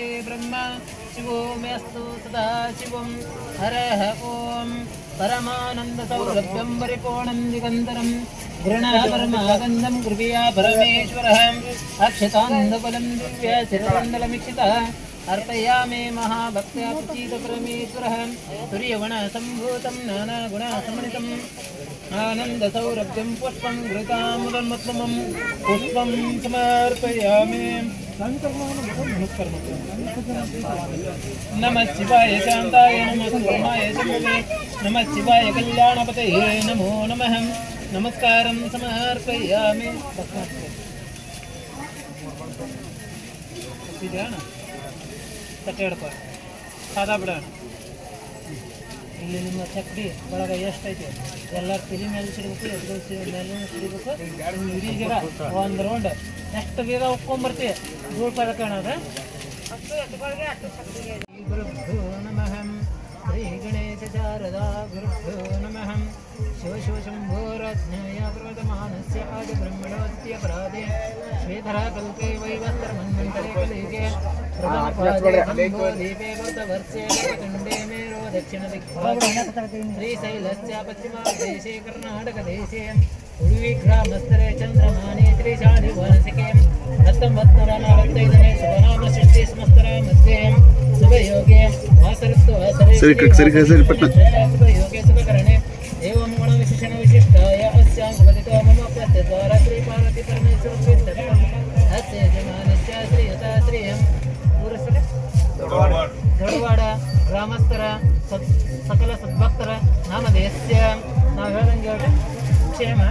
च ब्रह्म शिवो मेऽस्तु सदा शिवं हरः ॐ परमानन्दसौरभ्यं परिपूर्णं दिगन्तरं गृणः परमागन्धं कृपया परमेश्वरः अक्षतान्दबलं दिव्यशिरमण्डलमीक्षितः अर्पयामे महाभक्त्या प्रचीतपरमेश्वरः तुर्यवणसम्भूतं नानागुणसमन्वितम् आनन्दसौरभ्यं पुष्पं घृतामुदन्मत्तमं पुष्पं समर्पयामि नमः शिवाय शान्ताय नमः सोमाय शम्भवे नमः शिवाय कल्याणपतये नमो नमः नमस्कारं समर्पयामि ಇದೆಯಣ್ಣ ತಟ್ಟೆ ಹಿಡ್ಕೊ ಸಾದಾ ಬಿಡೋಣ ಇಲ್ಲಿ ನಿಮ್ಮ ಚಕ್ಡಿ ಒಳಗೆ ಎಷ್ಟೈತಿ? ಎಲ್ಲ ತಲೆ ಮೇಲೆ ಸಿಡ್ಬೇಕು ಎದುರು ಮೇಲೆ ಸಿಡಿಬೇಕು ಇಡೀ ಗಿಡ ಒಂದು ರೌಂಡ್ ಎಷ್ಟು ಗಿಡ ಒಪ್ಕೊಂಬರ್ತೀವಿ ಧೂಳು ಪರಕಣದ ಗುರುಭ್ಯೋ ನಮಃ ಶ್ರೀ ಗಣೇಶ ಶಾರದಾ ಗುರುಭ್ಯೋ ನಮಃ ಶಿವ ಶಿವ ಶಂಭೋರಾಜ್ಞಾಯ ಮಾನಸ್ಯ ಆದಿ ಬ್ರಹ್ಮಣೋದ್ಯ ಪರಾಧೆ. ಕಲ್ಕೆ ಕಲ್ಪೆ ವೈವಸ್ತ್ರಮನ್ವಂತರೆ ಕಲಿಗೆ ದೀಪೇ ವರ್ಷೆ ಕಂಡೇ ಮೇರೋ श्रीशैलस्यापश्चिमादेशे कर्णाटकदेशे उळुविग्रामस्तरे चन्द्रमाने त्रिशालिवनसिके हत्तं भत्तरामवर्तयितमे सुभनामसृष्टिस्मस्तरा मध्ये शुभयोगे वासरत्व शुभयोगे शुभकरणे एवं गुणविशेषणविशिष्टाय अस्यां भवति मम पद्यद्वारा श्रीपार्वती परमेश्वरं ಸತ್ ಸಕಲ ಸದ್ಭಕ್ತರ ನಾಮಧೇಯಸ್ಯ ನಾವು ಹೇಳ್ದಂಗೆ ಹೇಳ್ರಿ. ಕ್ಷೇಮ.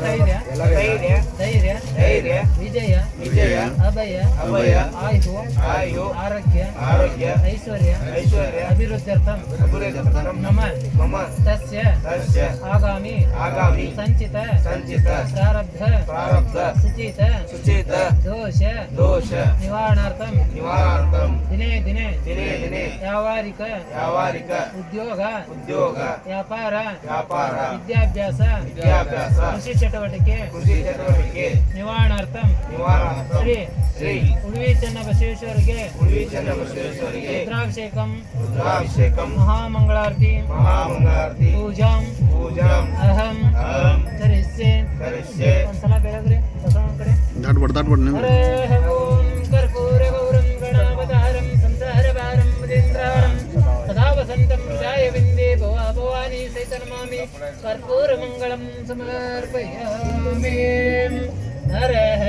ಧೈರ್ಯ. ಧೈರ್ಯ. ಧೈರ್ಯ. ಧೈರ್ಯ. ವಿಜಯ. ವಿಜಯ ಅಭಯ ಅಭಯ ಆಯು ಆಯು ಆರೋಗ್ಯ ಆರೋಗ್ಯ ಐಶ್ವರ್ಯ ಐಶ್ವರ್ಯ ಅಭಿವೃದ್ಧ್ಯರ್ಥಂ ಅಭಿವೃದ್ಧಿ ನಮ ಮಮ ತಸ್ಯ ತಸ್ಯ ಆಗಾಮಿ ಆಗಾಮಿ ಸಂಚಿತ ಸಂಚಿತ ಪ್ರಾರಬ್ಧ ಪ್ರಾರಬ್ಧ ಸುಚಿತ ಸುಚಿತ ದೋಷ ದೋಷ ನಿವಾರಣಾರ್ಥಂ ನಿವಾರಣಾರ್ಥಂ ದಿನೇ ದಿನೇ ದಿನೇ ದಿನೇ ವ್ಯಾವಹಾರಿಕ ವ್ಯಾವಹಾರಿಕ ಉದ್ಯೋಗ ಉದ್ಯೋಗ ವ್ಯಾಪಾರ ವ್ಯಾಪಾರ ವಿದ್ಯಾಭ್ಯಾಸ ವಿದ್ಯಾಭ್ಯಾಸ ಕೃಷಿ ಚಟುವಟಿಕೆ ಕೃಷಿ ಚಟುವಟಿಕೆ ನಿವಾರಣಾರ್ಥಂ ನಿವಾರಣಾರ್ಥಂ. ಶ್ರೀ ಶ್ರೀ ಉಳ್ವಿ ಚೆನ್ನ ಬಸವೇಶ್ವರಿಗೆ ಉಳ್ವಿ ಚಂದ್ರಬಸವೇಶ್ವರಿಗೆ ರುದ್ರಾಭಿಷೇಕಂ ರುದ್ರಾಭಿಷೇಕಂ ಮಹಾಮಂಗಳಾರತಿ ಮಹಾಮಂಗಳಾರತಿ ಪೂಜಾಂ ಪೂಜಾಂ ಅಹಂ ಅಹಂ ಕರಿಸ್ಯೆ ಕರಿಷ್ಯೆ ಒಂದ್ಸಲ ಬೆಳಗ್ರಿ ಬಸವನ ಕಡೆ ದಾಟ್ಬೇಡ ದಾಟ್ಬೇಡ ನೀವು ಹರೇ ಓಂ ಕರ್ಪೂರ ಗೌರಂ ಗಣಾವತಾರಂ ಸಂಸಾರ ಭಾರಂ ಮದೇಂದ್ರಾರಂ ಸದಾ ವಸಂತಂ ಹೃದಯ ವಿಂದೇ ಭವಾ ಭವಾನಿ ಸೈತನಮಾಮಿ ಕರ್ಪೂರ ಮಂಗಳಂ ಸಮರ್ಪಯಾಮಿ ಹರಃ ಓಂ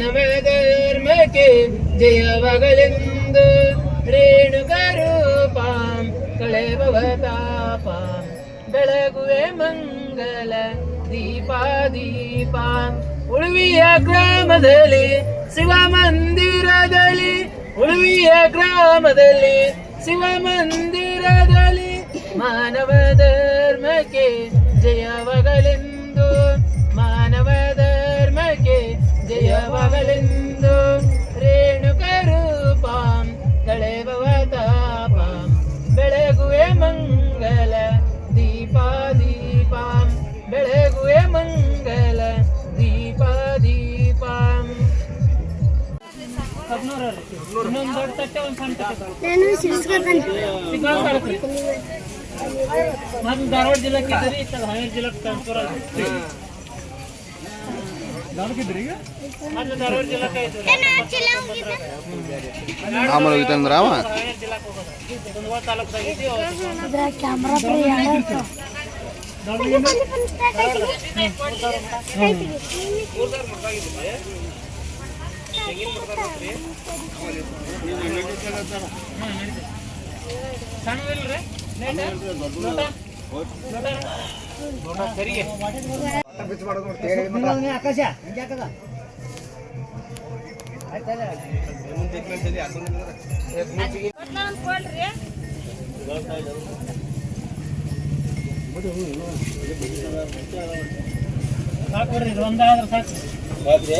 ಮಾನವ ಧರ್ಮಕ್ಕೆ ಜಯವಾಗಲೆಂದು ರೇಣುಕ ರೂಪ ಕಳೆಬವ ತಾಪ ಬೆಳಗುವೆ ಮಂಗಲ ದೀಪ ದೀಪ ಉಳುವಿಯ ಗ್ರಾಮದಲ್ಲಿ ಶಿವ ಮಂದಿರದಲ್ಲಿ ಉಳುವಿಯ ಗ್ರಾಮದಲ್ಲಿ ಶಿವ ಮಂದಿರದಲ್ಲಿ ಮಾನವ ಧರ್ಮಕ್ಕೆ ಜಯವಾಗಲೆಂದು ಜಯವಾಗಲೆಂದು ರೇಣುಕರೂಪಾಂ ರೂಪ ತಾಪಾಂ ಬೆಳಗುವೆ ಮಂಗಲ ದೀಪ ದೀಪಾಂ ಬೆಳಗುವೆ ಮಂಗಲ ದೀಪ ದೀಪಾಂ ಇನ್ನೊಂದು ದೊಡ್ಡ ತಟ್ಟೆ ಒಂದು ಸಣ್ಣ ತಟ್ಟೆ ಧಾರವಾಡ ಇದ್ದೀರಿ ಹಾವೇರಿ ಟ್ರಾನ್ಸ್ಫರ್ ಆಗಿ ಆಮೇಲೆ ಹೋಗಿತ್ತಂದ್ರ ಹಾವೇರಿ ಲೋಟ ಸರಿಗೆ ಸಾಕು ಇದು ಒಂದಾದ್ರೆ ಸಾಕು. ಹರೇ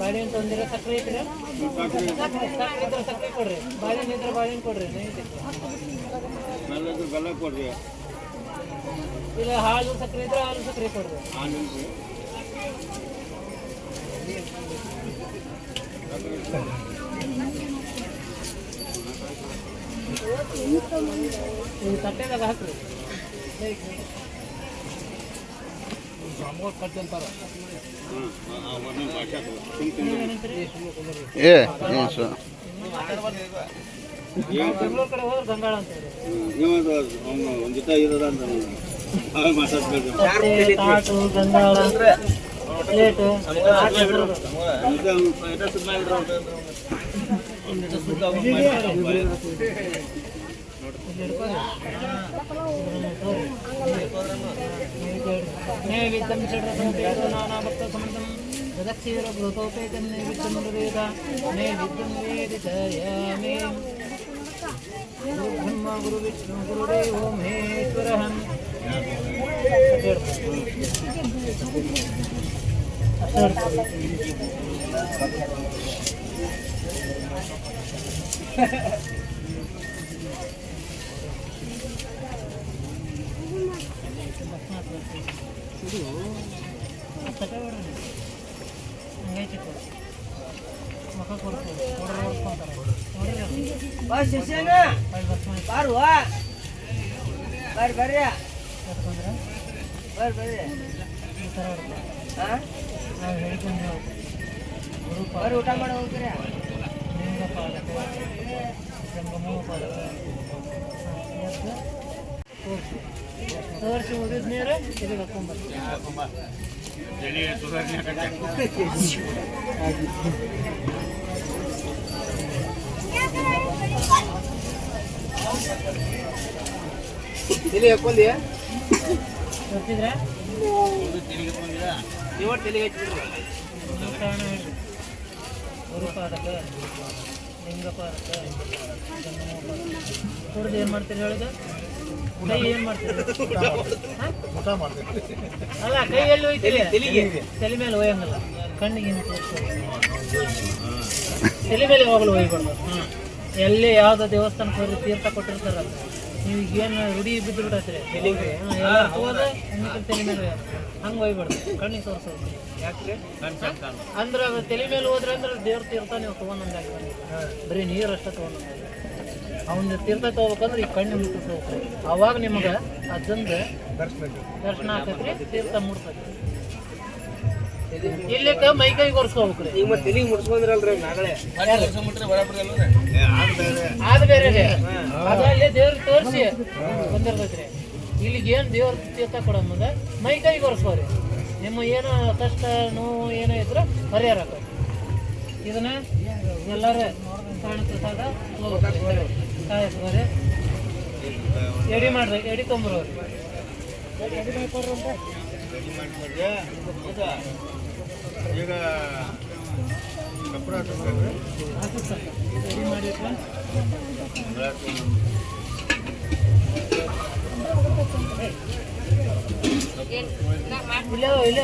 ಬಾಳೆಹಣ್ಣು ತೊಂದಿರ ಸಕ್ಕರೆ ಐತ್ರಿ ಸಕ್ಕರೆ ಸಕ್ಕರೆ ಇದ್ರೆ ಸಕ್ಕರೆ ಕೊಡ್ರಿ ಬಾಳೆಹಣ್ಣು ಇದ್ರೆ ಬಾಳೆಹಣ್ಣು ಕೊಡ್ರಿ ನೈವೇದ್ಯಕ್ಕೆ ಇಲ್ಲ ಹಾಲು ಸಕ್ಕರೆ ಇದ್ರೆ ಹಾಲು ಸಕ್ಕರೆ ಕೊಡ್ರಿ ಇದು ತಟ್ಟೆದಾಗ ಹಾಕ್ರಿ ನೀವೇನಂತೀರಿ ಏ ಏನು ಸ ಬೆಂಗಳೂರು ಕಡೆ ಹೋದ್ರೆ ಗಂಗಾಳ ಅಂತ ಗಂಗಾಳ నైవేద్యం షడ్రథం నానాభక్త సమర్థం దక్షీర భృతోపేతం నైవేద్యం వేద నైవేద్యం వేదితయామి గురు బ్రహ్మ గురు Vishnu గురుదేవో Maheshwara Ha ha ha. ಬರ್ರಿ ಬರ್ರಿ ಬರ್ರಿ ಬರ್ರಿ ಹಾ ನಾವು ಹೇಳ್ಕೊಂಡು ಬರ್ರಿ ಊಟ ಮಾಡಿ ಹೋಗ್ತೀರಿ ಲಿಂಗ ಪಾದಕ ಜಂಗಮ ಪಾದಕ ಎದ್ದು ತೋರಿಸಿ ತೋರಿಸಿ ಉಳಿದ ನೀರು ಹಾಕೊಂಡಿ ಗೊತ್ತಿದ್ರೆ ಇವತ್ತು ತಲೆಗೆ ಗುರುಪಾದಕ ಲಿಂಗಪಾದಕ ಕುಡ್ದು ಏನು ಮಾಡ್ತೀರಿ ಹೇಳಿದ? ಕೈ ಏನು ಊಟ ಹಾ? ಅಲ್ಲ ಕೈ ಎಲ್ಲಿ ಹೋಯ್ತೀರಿ ತಲೆಗೆ. ತಲೆ ಮೇಲೆ ಒಯ್ಯಂಗಲ್ಲ ಕಣ್ಣಿಗೆ ತಲೆ ಮೇಲೆ ಹೋಗಲು ಒಯ್ಬಾರ್ದು ಎಲ್ಲಿ ಯಾವ್ದೋ ದೇವಸ್ಥಾನಕ್ಕೆ ಹೋಗಿ ತೀರ್ಥ ಕೊಟ್ಟಿರ್ತಾರಲ್ಲ ನೀವು ಏನು ರೂಢಿ ಬಿದ್ದು ಬಿಡತ್ರಿ ತಲೆ ಮೇಲೆ. ಹಂಗೆ ಒಯ್ಬಾರ್ದು ಕಣ್ಣಿಗೆ ತೋರಿಸೋದು ಯಾಕ್ರಿ? ಅಂದ್ರೆ ಅದು ತಲೆ ಮೇಲೆ ಹೋದ್ರೆ ಅಂದ್ರೆ ದೇವ್ರ ತೀರ್ಥ ನೀವು ತೊಗೊಂಡಂಗಾಗಿ ಬರೀ ನೀರು ಅಷ್ಟೇ ತೊಗೊಂಡಂಗಾಗಿ ಅವನ ತೀರ್ಥ ತಗೋಬೇಕಂದ್ರೆ ಈ ಕಣ್ಣು ಮುಟ್ಟಿಸ್ಬೇಕು ಅವಾಗ ನಿಮಗೆ ಅದೊಂದು ದರ್ಶನ ಆಗ್ತೈತ್ರಿ ತೀರ್ಥ ಮುಡ್ತೈತಿ ಇಲ್ಲಿಕ ಮೈ ಕೈ ಒರೆಸ್ಕೋಬೇಕ್ರಿ ಈಗ ಮತ್ತೆ ತಲೆಗೆ ಮುಡ್ಸ್ಕೊಂಡ್ರಲ್ರಿ ನಾಗಳೆ ಆದ ಬೇರೆ ರೀ. ಅದು ಅಲ್ಲಿ ದೇವ್ರಿಗೆ ತೋರಿಸಿ ಬಂದಿರ್ತೈತ್ರಿ. ಇಲ್ಲಿಗೆ ಏನು ದೇವ್ರ ತೀರ್ಥ ಕೊಡೋಮಂದ ಮೈ ಕೈ ಕೊರ್ಸ್ಕೋರಿ ನಿಮ್ಮ ಏನೋ ಕಷ್ಟ ನೋವು ಏನೋ ಇದ್ರೆ ಪರಿಹಾರ ಆಕೈತಿ ಇದನ್ನ ಎಲ್ಲರೂ ಪ್ರಾಣ ಪ್ರಸಾದ ಹೋಗುತ್ತೆ ಕಾಯಿ ಬರೀ ಎಡಿ ಮಾಡ್ರಿ ಎಡಿ ತೊಂಬರೋರಿ ಈಗ ಇಲ್ಲೇ ಇಲ್ಲೇ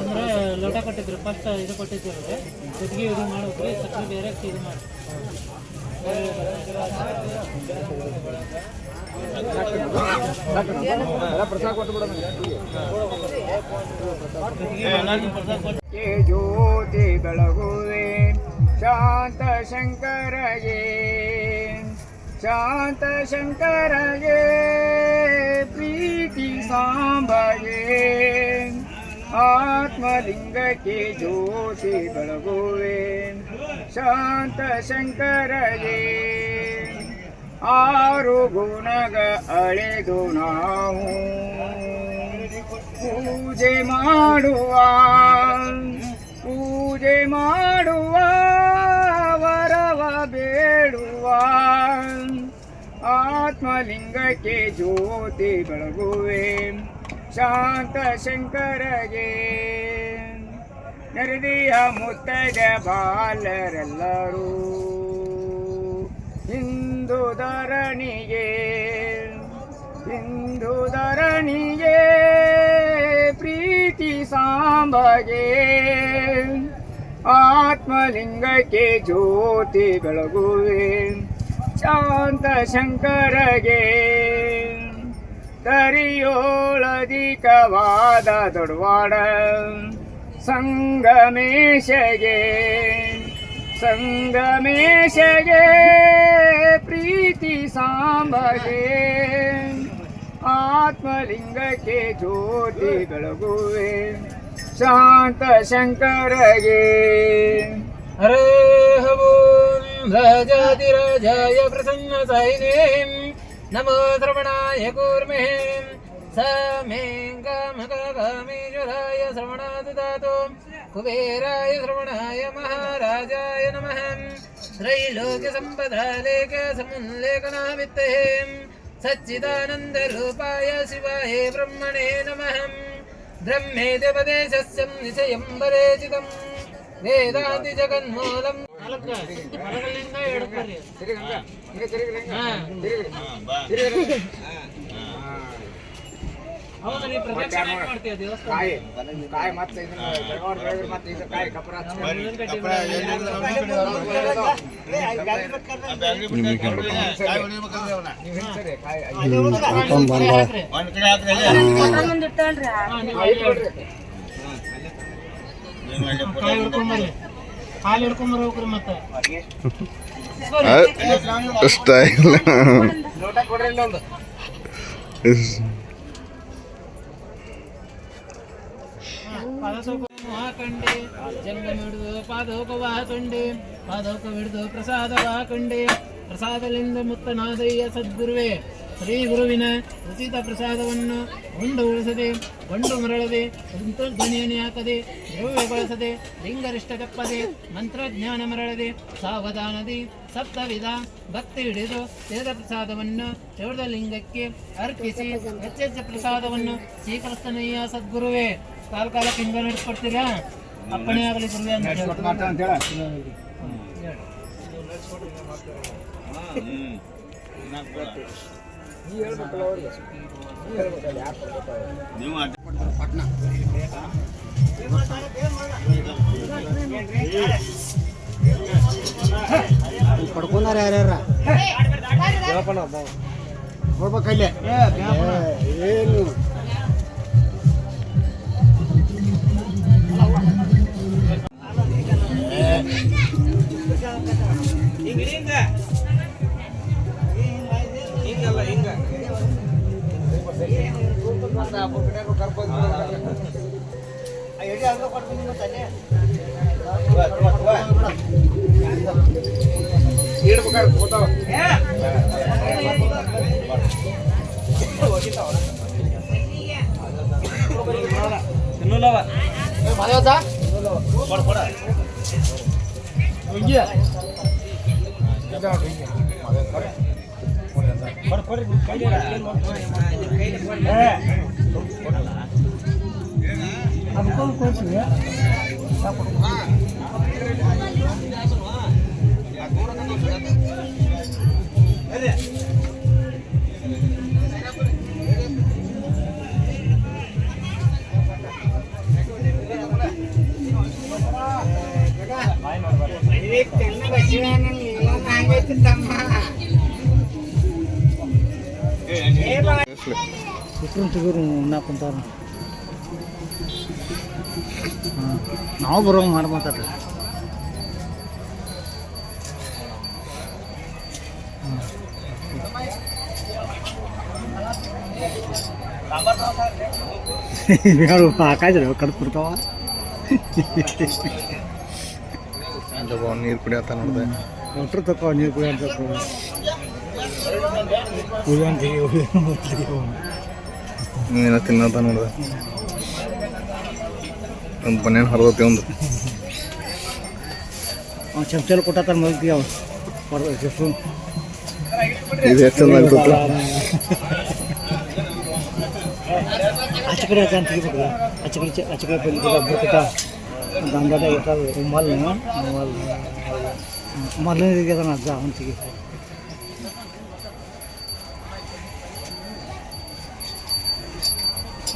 ಅಂದ್ರೆ ಲೋಟ ಕೊಟ್ಟಿದ್ರು ಫಸ್ಟ್ ಇದು ಕೊಟ್ಟಿದ್ರು ಜೊತೆಗೆ ಇದು ಮಾಡ್ಬೇಕ್ರಿ ಸಕ್ಕರೆ ಬೇರೆ ಇದು ಮಾಡಿ ಜ್ಯೋತಿ ಬೆಳಗುವೆ ಶಾಂತ ಶಂಕರಗೆ ಶಾಂತ ಶಂಕರಗೆ ಪ್ರೀತಿ ಸಾಂಬಗೆ ಆತ್ಮಲಿಂಗಕ್ಕೆ ಜ್ಯೋತಿ ಬೆಳಗುವೆ ಶಾಂತ ಶಂಕರಗೆ ಆರು ಗುಣಗ ಅಳೆದು ನಾವು. ಪೂಜೆ ಮಾಡುವ ಪೂಜೆ ಮಾಡುವ, ವರವ ಬೇಡುವ. ಆತ್ಮಲಿಂಗಕ್ಕೆ ಜ್ಯೋತಿ ಬೆಳಗುವೆ, ಶಾಂತ ಶಂಕರಗೆ. ನರದಿಯ ಮುತ್ತದ ಬಾಲರೆಲ್ಲರೂ. ಧರಣಿಗೆ ಹಿಂದೂ ಧರಣಿಗೆ ಪ್ರೀತಿ ಸಾಂಬಗೆ. ಆತ್ಮಲಿಂಗಕ್ಕೆ ಜ್ಯೋತಿ ಬೆಳಗುವೆ ಶಾಂತ ಶಂಕರಗೆ ತರಿಯೋಳಧಿಕವಾದ ದೊಡ್ವಾಡ ಸಂಗಮೇಶಗೆ. ಸಂಗಮೇಶಗೆ ಪ್ರೀತಿ ಸಾಂಬಗೆ ಆತ್ಮಲಿಂಗಕ್ಕೆ ಜ್ಯೋತಿ ಬೆಳಗುವೆ ಶಾಂತ ಶಂಕರಗೆ ಹರೇ ಓಂ ರಾಜಾದಿರಾಜಾಯ ಪ್ರಸನ್ನ ಸಾಯಿನೇ ನಮೋ ಶ್ರವಣಾಯ ಕೂರ್ಮೆ ಸ ಮೇ ಕಾಮಕಾಮೇಶ್ವರಾಯ ಶ್ರವಣಾದಾತು कुबेराय श्रवणाय महाराजाय नमः त्रैलोक्यसम्पदालेख समुल्लेखनावित्तये सच्चिदानन्दरूपाय शिवाय ब्रह्मणे नमः ब्रह्मे देवदेशस्य निशयम्बरेचितम् வேதாந்தி ஜெகன்மூலம் திருகங்கா திருகங்கா திருகங்கா ಕಾಯಿ ಕಾಯಿ ಮತ್ತೆ ಇದು ಕಾಯಿ ಕಪರ ಕಡೆ ಹಾಕ್ರಿ ಹಾಕಂಡೆ ಜಂಗಮ ಹಿಡಿದು ಪಾದೋಕವ ಹಾಕಂಡೆ ಪಾದೋಕ ಹಿಡಿದು ಪ್ರಸಾದವ ಹಾಕಂಡೆ ಪ್ರಸಾದಲಿಂದ ಮುತ್ತನಾದಯ್ಯ ಸದ್ಗುರುವೇ, ಶ್ರೀ ಗುರುವಿನ ಉಚಿತ ಪ್ರಸಾದವನ್ನು ಉಂಡು ಉಳಿಸದೆ ಕೊಂಡು ಮರಳದೆ ಧ್ವನಿಯನ್ನು ಹಾಕದೆ, ದ್ರವ್ಯ ಬಳಸದೆ, ಲಿಂಗರಿಷ್ಟ ತಪ್ಪದೆ, ಮಂತ್ರಜ್ಞಾನ ಮರಳದೆ, ಸಾವಧಾನದಿ ಸಪ್ತವಿಧ ಭಕ್ತಿ ಹಿಡಿದು ತೀರ್ಥ ಪ್ರಸಾದವನ್ನು ಚೌಡ ಲಿಂಗಕ್ಕೆ ಅರ್ಪಿಸಿ ಹೆಚ್ಚೆಚ್ಚ ಪ್ರಸಾದವನ್ನು ಸ್ವೀಕರಿಸ್ತನಯ್ಯ ಸದ್ಗುರುವೇ. ಕಾಲ ಕಾಲಕ್ಕೆ ಹಿಂಗ ನಡೆಸ್ಕೊಡ್ತೀರಾ? ಅಪ್ಪಣೆ ಆಗಲಿ ಗುರುವೇ ಅಂತ ಪಡ್ಕೊಂಡಾರ ಯಾರ್ಯಾರ? ಅಂತ ಹೇಳ ಹೇಳಿ. ಹಿಂಗಲ್ಲ ಹಿಂಗ. ನೀ ಹೇಳ್ಬೇಕಲ್ಲ ಯಾರು ಗೊತ್ತಾಗ కొంచెం ತೆಗೀರು ಉಣ್ಣಾಕ ಕುಂತಾರ ನಾವು ಬರೋಂಗೆ ಮಾಡಿ ಮಾತಾಡ್ರಿ ಹಾಕಾಯ್ತು ಕಡ್ದು ಬಿಡ್ತಾವ ನೀರು ಕುಡಿಯತ್ತ ನೋಡ್ದೆ ಒಟ್ರು ತಕೋ ನೀರು ಕುಡಿಯೋ ತಕೋ ನೀನ ತಿನ್ನತ್ತ ನೋಡ್ದ ಒಂದು ಬನ್ನೇನು ಹರಿದತಿ ಒಂದು. ಚಮಚಲ್ಲಿ ಕೊಟ್ಟಾತ ಮಲ್ತಿ ಅವ ಇದು ಎಷ್ಟು ಆಗ್ಬಿಟ್ಟು ಆಚೆ ಕಡೆ ಅಂತ ತೆಗಿಬೇಕು ಆಚೆ ಕಡೆ ಆಚೆ ಕಡೆ ಬರ್ಕೊತ ದಂಡದ ಇರ್ತಾವೆ ಮಲ್ ಮಲ್ ಅದನ್ನ ಅಜ್ಜ ಅವ್ನು ತೆಗಿ